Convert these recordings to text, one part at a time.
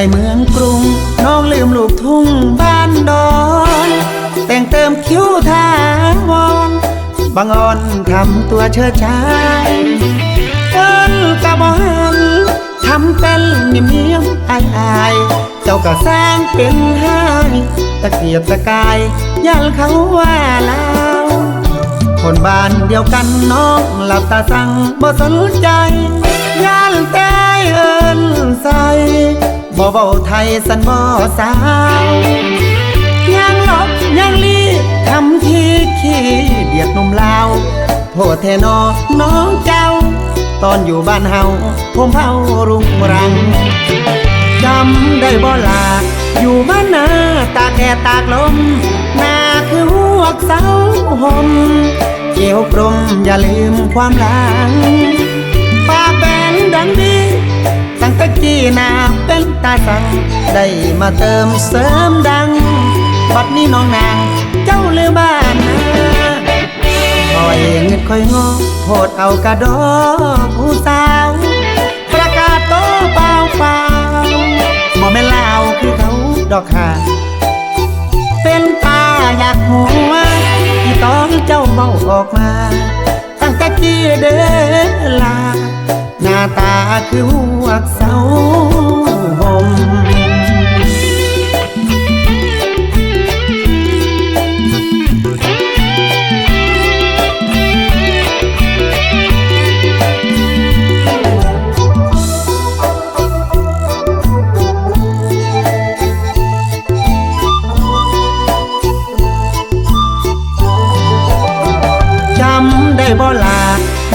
ในเมืองกรุง น้องลืมลูกทุ่งบ้านดอน แต่งเติมคิ้วทางวอนบังอ่อนทำตัวเชิดชายเอิ้นกะบหันทำเป็นเงียบเงียบอายอาย เจ้าก็สร้างเป็นห้ายตะเกียบตะกายยันเขาว่าลาวคนบ้านเดียวกันน้องหลับตาสั่งบ่สนใจ เว้าไทยสันบ่สาว ยังหลบยังลีทำทีขี้เดียดนมลาวโทษแทนอน้องเจ้า ตอนอยู่บ้านเฮาผมเฮารุงรังจำได้บ่ลา อยู่บ้านนาตากแดดตากลมนาคือหัวเสาห่มเกี่ยวกลมอย่าลืมความหลังปาแบนดังดีตั้งต่กี้นา เป็นตาสัง ได้มาเติมเสริมดัง บัดนี้น้องนาง เจ้าลืมบ้านนาคอยเงินคอยงอโพดเอากระดอผู้สาว ประกาศโตเปล่าเปล่าบ่แม่นลาวคือเขาดอกค่ะเป็นตาอยากหัวที่ต้องเจ้าเมาออกมา ตั้งแต่กี้เด้อลาหน้าตาคือหัวเสา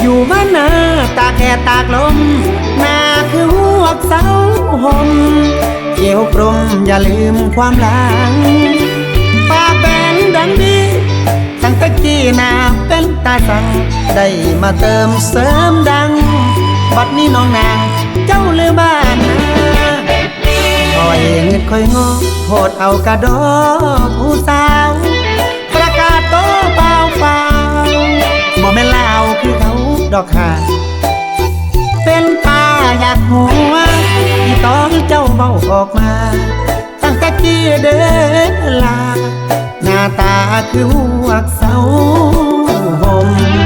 อยู่บ้านนาตากแดดตากลมหน้าคือหัวเสาห่มเกี่ยวกลมอย่าลืมความหลังปากแบนดังดีตั้งแต่กี้นาเป็นตาสัง ได้มาเติมเสริมดัง บัดนี้น้องนางเจ้าลืมบ้านนาคอยเงินคอยงอโพดเอากระดอผู้สาว ดอกค่ะ เป็นตาอยากหัวที่ต้องเจ้าเบาออกมา ตั้งแต่กี่เดินลา หน้าตาคือหัวเสาหม